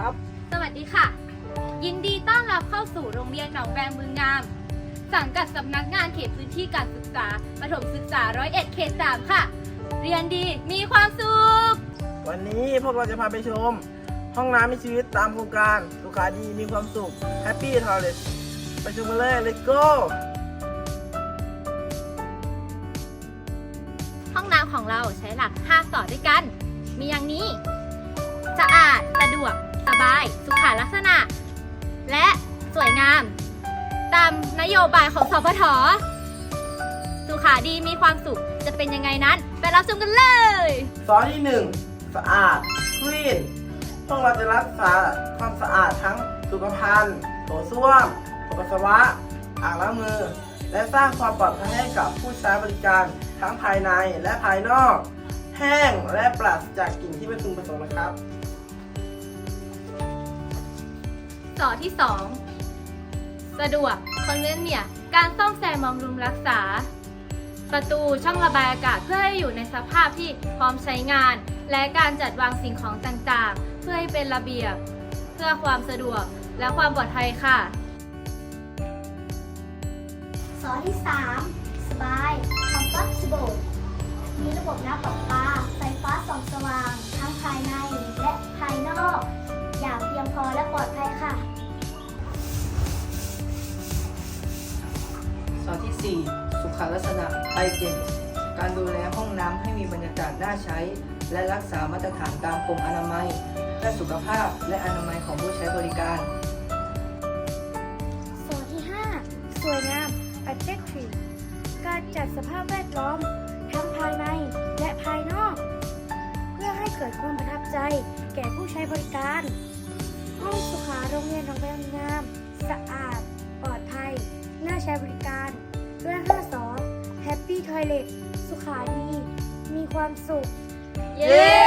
รับเข้าสู่โรงเรียนหนองแวงเมืองงาม สังกัดสำนักงานเขตพื้นที่การศึกษาประถมศึกษาร้อยเอ็ดเขตสามค่ะ เรียนดีมีความสุข วันนี้พวกเราจะพาไปชม ห้องน้ำมีชีวิตตามโครงการสุขาดีมีความสุข Happy Toilet ไปชมกันเลย let's go ห้องน้ำของเราใช้หลัก 5 ต่อด้วยกัน มีอย่างนี้ บาย สุขาลักษณะ และสวยงาม ตามนโยบายของสพทสุขาดีมีความสุขจะเป็นยังไงนั้น ไปรับชมกันเลยซอที่หนึ่งสะอาดคลีนพวกเราจะรักษาความสะอาดทั้งสุขภัณฑ์โถส้วมโถปัสสาวะอ่างล้างมือ และสร้างความปลอดภัยให้กับผู้ใช้บริการทั้งภายในและภายนอก แห้งและปราศจากกลิ่นที่ไม่พึงประสงค์นะครับ สอที่ 2 สะดวกคอนเวนเนียการซ่อมแซมบำรุงรักษา ประตูช่องระบายอากาศเพื่อให้อยู่ในสภาพที่พร้อมใช้งาน และการจัดวางสิ่งของต่างๆ เพื่อให้เป็นระเบียบ เพื่อความสะดวกและความปลอดภัยค่ะสอที่ 3 สบาย comfortable มีระบบน้ำประปา 4 สุขลักษณะไฮเจนการดูแลห้องน้ำให้มีบรรยากาศน่าใช้ และรักษามาตรฐานตามกรมอนามัย และสุขภาพและอนามัยของผู้ใช้บริการ ส่วนที่ 5 สวยงาม adjective การจัดสภาพแวดล้อม ทั้งภายในและภายนอก เพื่อให้เกิดความประทับใจแก่ผู้ใช้บริการ ห้องสุขาโรงเรียนหนองแวงงามสะอาด เรด้วย5สอ Happy Toilet สุขาดี มีความสุข เย้